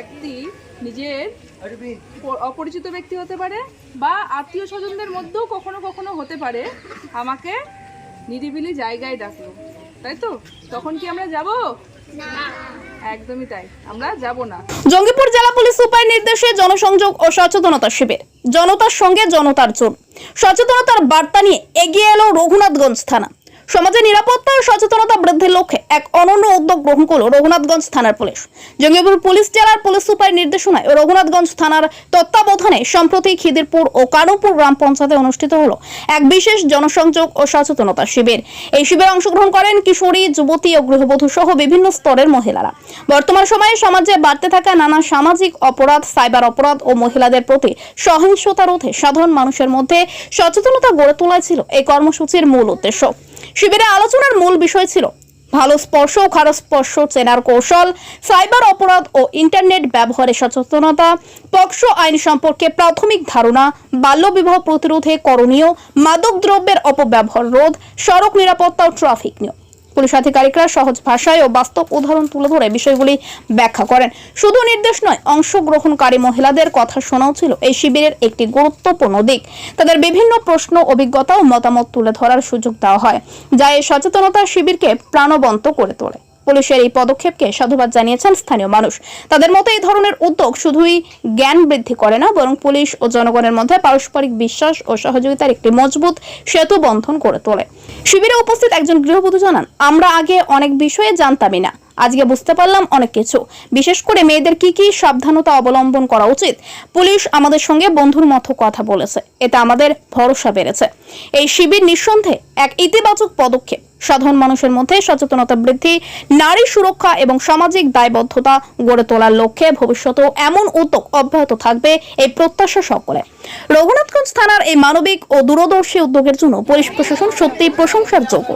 ব্যক্তি নিজের অপরিচিত ব্যক্তি হতে পারে বা আত্মীয় স্বজনদের মধ্যেও কখনো কখনো হতে পারে। আমাকে নিরিবিলি জায়গায় ডাকলো। তাই তো? তখন কি আমরা যাব? একদমই তাই। আমরা যাব না। জঙ্গিপুর জেলা পুলিশ সুপার নির্দেশে জনসংযোগ ও সচেতনতা শিবির। জনতার সঙ্গে জনতার জোর সচেতনতার বার্তা নিয়ে এগিয়ে এলো রঘুনাথগঞ্জ থানা। সমাজে নিরাপত্তা ও সচেতনতা বৃদ্ধির লক্ষ্যে এক অনন্য উদ্যোগ গ্রহণ করল রঘুনাথগঞ্জ থানার পুলিশ। জঙ্গিপুর পুলিশ জেলার পুলিশ সুপার নির্দেশনায় রঘুনাথগঞ্জ থানার তত্ত্বাবধানে সম্প্রতি খিদিরপুর ও কানুপুর গ্রাম পঞ্চায়েতে অনুষ্ঠিত হলো এক বিশেষ জনসংযোগ ও সচেতনতা শিবির। এই শিবিরে অংশগ্রহণ করেন কিশোরী, যুবতী ও গৃহবধূ সহ বিভিন্ন স্তরের মহিলারা। বর্তমান সময়ে সমাজে বাড়তে থাকা নানা সামাজিক অপরাধ, সাইবার অপরাধ ও মহিলাদের প্রতি সহিংসতা রোধে সাধারণ মানুষের মধ্যে সচেতনতা গড়ে তোলাই ছিল এই কর্মসূচির মূল উদ্দেশ্য। শিবিরে আলোচনার মূল বিষয় ছিল ভালো স্পর্শ ও খারাপ স্পর্শ চেনার কৌশল, সাইবার অপরাধ ও ইন্টারনেট ব্যবহারে সচেতনতা পক্ষ আইন সম্পর্কে প্রাথমিক ধারণা বাল্যবিবাহ প্রতিরোধে করণীয় মাদক দ্রব্যের অপব্যবহার রোধ, সড়ক নিরাপত্তা ও ট্রাফিক নিয়ম। পুলিশ আধিকারিকরা সহজ ভাষায় ও বাস্তব উদাহরণ তুলে ধরে বিষয়গুলি ব্যাখ্যা করেন। শুধু নির্দেশ নয়, অংশগ্রহণকারী মহিলাদের কথা শোনাও ছিল। এই শিবিরের একটি গুরুত্বপূর্ণ দিক। তাদের বিভিন্ন প্রশ্ন, অভিজ্ঞতা ও মতামত তুলে ধরার সুযোগ দেওয়া হয়, যা এই সচেতনতা শিবিরকে প্রাণবন্ত করে তোলে। পুলিশের এই পদক্ষেপকে সাধুবাদ জানিয়েছেন স্থানীয় মানুষ। তাদের মতে এই ধরনের উদ্যোগ শুধুই জ্ঞান বৃদ্ধি করে না, বরং পুলিশ ও জনগণের মধ্যে পারস্পরিক বিশ্বাস ও সহযোগিতার একটি মজবুত সেতু বন্ধন করে তোলে। শিবিরে উপস্থিত একজন গৃহবধূ জানান, আমরা আগে অনেক বিষয়ে জানতামই না, আজকে বুঝতে পারলাম অনেক কিছু। বিশেষ করে মেয়েদের কি কি সাবধানতা অবলম্বন করা উচিত, পুলিশ আমাদের সঙ্গে বন্ধুর মতো কথা বলেছে এতে আমাদের ভরসা বেড়েছে। এই শিবির নিঃসন্দেহে এক ইতিবাচক পদক্ষেপ। সাধারণ মানুষের মধ্যে সচেতনতা বৃদ্ধি, নারী সুরক্ষা এবং সামাজিক দায়বদ্ধতা গড়ে তোলার লক্ষ্যে ভবিষ্যতেও এমন উদ্যোগ অব্যাহত থাকবে এই প্রত্যাশা সকলে রঘুনাথগঞ্জ থানার এই মানবিক ও দূরদর্শী উদ্যোগের জন্য পুলিশ প্রশাসন সত্যিই প্রশংসার যোগ্য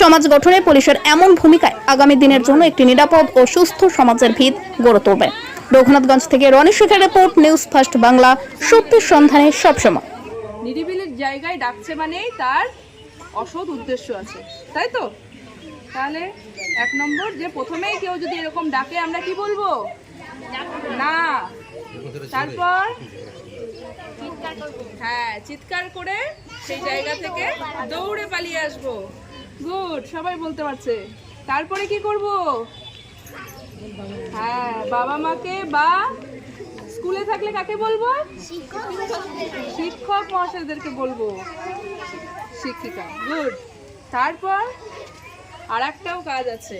সমাজ গঠনে পুলিশের এমন ভূমিকায় আগামী দিনের জন্য একটি নিরাপদ ও সুস্থ সমাজের ভিত গড়ে তুলবে। রঘুনাথগঞ্জ থেকে রনি শেখের রিপোর্ট, নিউজ ফার্স্ট বাংলা, সত্যের সন্ধানে সবসময়। নিরিবিলি জায়গায় ডাকছে মানেই তার অসৎ উদ্দেশ্য আছে। তাই তো? তাহলে এক নম্বর যে প্রথমেই কেউ যদি এরকম ডাকে আমরা কি বলব? না। তারপর? হ্যাঁ চিৎকার করে সেই জায়গা থেকে দৌড়ে পালিয়ে আসব। গুড সবাই বলতে পারছে। তারপরে কি করব? হ্যাঁ বাবা মাকে বা স্কুলে থাকলে কাকে বলব? শিক্ষক মহাশয়দেরকে বলব। শিক্ষিকা গুড। তারপর আর একটাও কাজ আছে।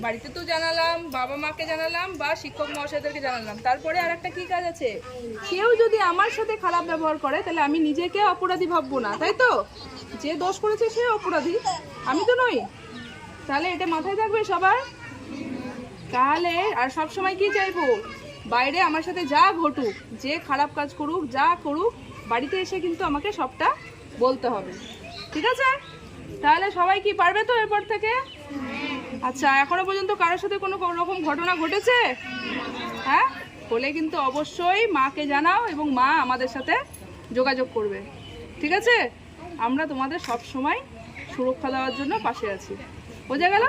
বাড়িতে তো জানালাম, বাবা মাকে জানালাম বা শিক্ষক মহাশয়দেরকে জানালাম। তারপরে আর একটা কি কাজ আছে? কেউ যদি আমার সাথে খারাপ ব্যবহার করে, তাহলে আমি নিজেকে অপরাধী ভাববো না, তাই তো? যে দোষ করেছে সে অপরাধী। আমি তো নই। তাহলে এটা মাথায় থাকবে সবার? তাহলে আর সব সময় কি চাইব? বাইরে আমার সাথে যা ঘটুক, যে খারাপ কাজ করুক, যা করুক, বাড়িতে এসে কিন্তু আমাকে সবটা বলতে হবে। ঠিক আছে? তাহলে সবাই কি পারবে তো এরপর থেকে? আচ্ছা এখনও পর্যন্ত কারোর সাথে কোনো রকম ঘটনা ঘটেছে? হ্যাঁ? হলে কিন্তু অবশ্যই মাকে জানাও এবং মা আমাদের সাথে যোগাযোগ করবে। ঠিক আছে? আমরা তোমাদের সব সময় সুরক্ষা দেওয়ার জন্য পাশে আছি। বোঝা গেল?